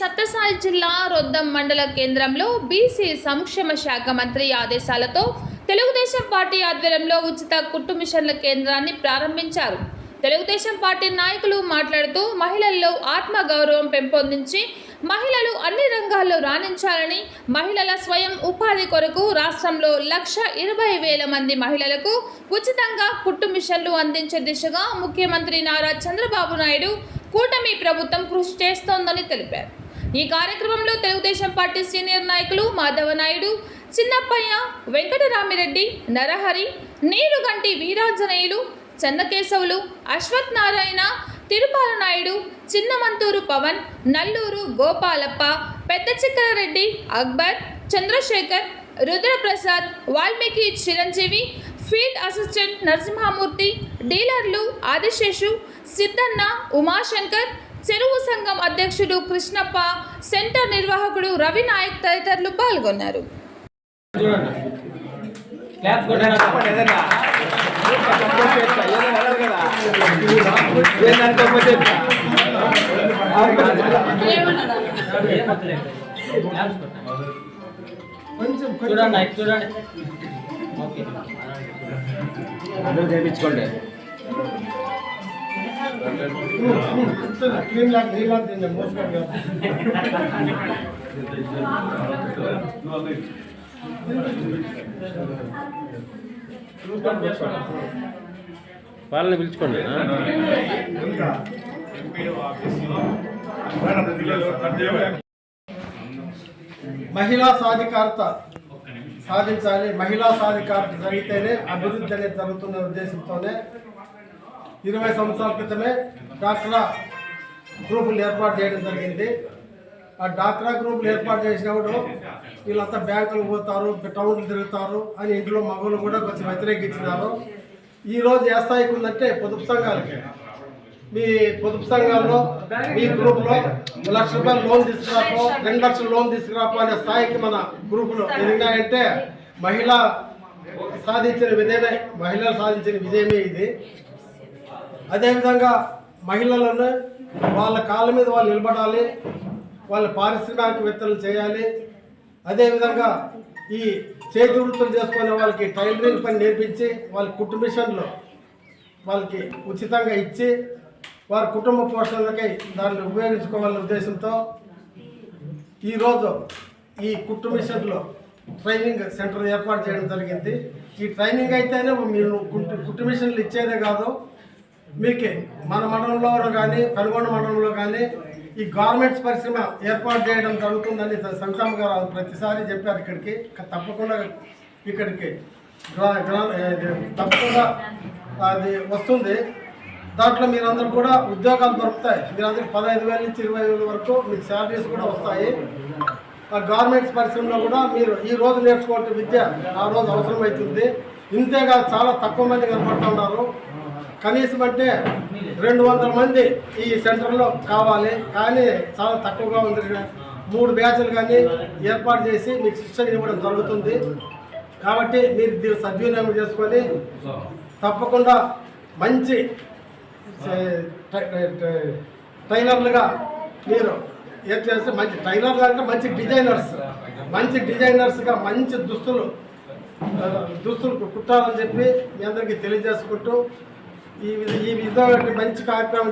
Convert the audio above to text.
సత్యసాయి జిల్లా రొద్దం మండల కేంద్రంలో బీసీ సంక్షేమ శాఖ మంత్రి ఆదేశాలతో తెలుగుదేశం పార్టీ ఆధ్వర్యంలో ఉచిత కుట్టు మిషన్ల కేంద్రాన్ని ప్రారంభించారు. తెలుగుదేశం పార్టీ నాయకులు మాట్లాడుతూ మహిళల్లో ఆత్మగౌరవం పెంపొందించి మహిళలు అన్ని రంగాల్లో రాణించాలని మహిళల స్వయం ఉపాధి కొరకు రాష్ట్రంలో లక్ష ఇరవై వేల మంది మహిళలకు ఉచితంగా కుట్టు మిషన్లు అందించే దిశగా ముఖ్యమంత్రి నారా చంద్రబాబు నాయుడు కూటమి ప్రభుత్వం కృషి చేస్తోందని తెలిపారు. ఈ కార్యక్రమంలో తెలుగుదేశం పార్టీ సీనియర్ నాయకులు మాధవ నాయుడు చిన్నప్పయ్య వెంకటరామిరెడ్డి నరహరి నీరుగంటి వీరాంజనేయులు చందకేశవులు అశ్వత్ నారాయణ తిరుపాల నాయుడు చిన్నమంతూరు పవన్ నల్లూరు గోపాలప్ప పెద్ద రెడ్డి అక్బర్ చంద్రశేఖర్ రుద్రప్రసాద్ వాల్మీకి చిరంజీవి ఫీల్డ్ అసిస్టెంట్ నరసింహమూర్తి డీలర్లు ఆదిశేషు సిద్ధన్న ఉమాశంకర్ చెరువు సంఘం అధ్యక్షుడు కృష్ణప్ప సెంటర్ నిర్వాహకుడు రవి నాయక్ తదితరులు పాల్గొన్నారు. చూడండి చూడండి. ఓకే అందరూ చేయించుకోండి. వాళ్ళని పిలుచుకోండి మహిళా సాధికారత సాధించాలి. మహిళా సాధికారత జరిగితేనే అభివృద్ధి అనేది జరుగుతున్న ఉద్దేశంతోనే ఇరవై సంవత్సరాల క్రితమే డాక్టరా గ్రూపులు ఏర్పాటు చేయడం జరిగింది. ఆ డాక్టరా గ్రూపులు ఏర్పాటు చేసినప్పుడు వీళ్ళంతా బ్యాంకులు పోతారు టౌన్లు తిరుగుతారు అని ఇంట్లో మగవులు కూడా కొంచెం వ్యతిరేకించినారు. ఈరోజు ఏ స్థాయికి ఉందంటే పొదుపు సంఘాలకి. మీ పొదుపు సంఘాల్లో మీ గ్రూప్లో లక్ష రూపాయలు లోన్ తీసుకురాపో రెండు లక్షలు లోన్ తీసుకురాపో అనే స్థాయికి మన గ్రూపులు ఎదిగినాయంటే మహిళ సాధించిన విజయమే మహిళలు సాధించిన విజయమే ఇది. అదేవిధంగా మహిళలను వాళ్ళ కాళ్ళ మీద వాళ్ళు నిలబడాలి వాళ్ళ పారిశ్రామికవేత్తలు చేయాలి. అదేవిధంగా ఈ చేతి వృత్తులు చేసుకునే వాళ్ళకి టైలరింగ్ పని నేర్పించి వాళ్ళ కుట్టు మిషన్లు వాళ్ళకి ఉచితంగా ఇచ్చి వారి కుటుంబ పోషణలకై దాన్ని ఉపయోగించుకోవాలనే ఉద్దేశంతో ఈరోజు ఈ కుట్టు మిషన్లో ట్రైనింగ్ సెంటర్ ఏర్పాటు చేయడం జరిగింది. ఈ ట్రైనింగ్ అయితేనే మీరు కుటుంబిషన్లు కుట్టు మిషన్లు ఇచ్చేదే కాదు మీకు మన మండలంలో కానీ కనుగొండ మండలంలో కానీ ఈ గార్మెంట్స్ పరిశ్రమ ఏర్పాటు చేయడం జరుగుతుందని సవితమ్మ గారు ప్రతిసారి చెప్పారు ఇక్కడికి. తప్పకుండా ఇక్కడికి గ్రా- తప్పకుండా అది వస్తుంది. దాంట్లో మీరందరూ కూడా ఉద్యోగాలు దొరుకుతాయి. మీరందరికి పదహైదు వేల నుంచి ఇరవై వేల వరకు మీకు శాలరీస్ కూడా వస్తాయి. ఆ గార్మెంట్స్ పరిశ్రమలో కూడా మీరు ఈ రోజు నేర్చుకోవాల్సిన విద్య ఆ రోజు అవసరం అవుతుంది ఇంతేకాదు చాలా తక్కువ మంది కనపడుతున్నారు. కనీసం అంటే రెండు వందల మంది ఈ సెంటర్లో కావాలి. కానీ చాలా తక్కువగా ఉంది. మూడు బ్యాచ్లు కానీ ఏర్పాటు చేసి మీకు శిక్షణ ఇవ్వడం జరుగుతుంది. కాబట్టి మీరు దీన్ని సద్వినియోగం చేసుకొని తప్పకుండా మంచి టైలర్లుగా మీరు ఏం చేస్తే మంచి టైలర్లు అంటే మంచి డిజైనర్స్. మంచి డిజైనర్స్గా మంచి దుస్తులు దుస్తులు కుట్టాలని చెప్పి మీ అందరికీ తెలియజేసుకుంటూ ఈ విధ- ఈ విధమైన మంచి కార్యక్రమం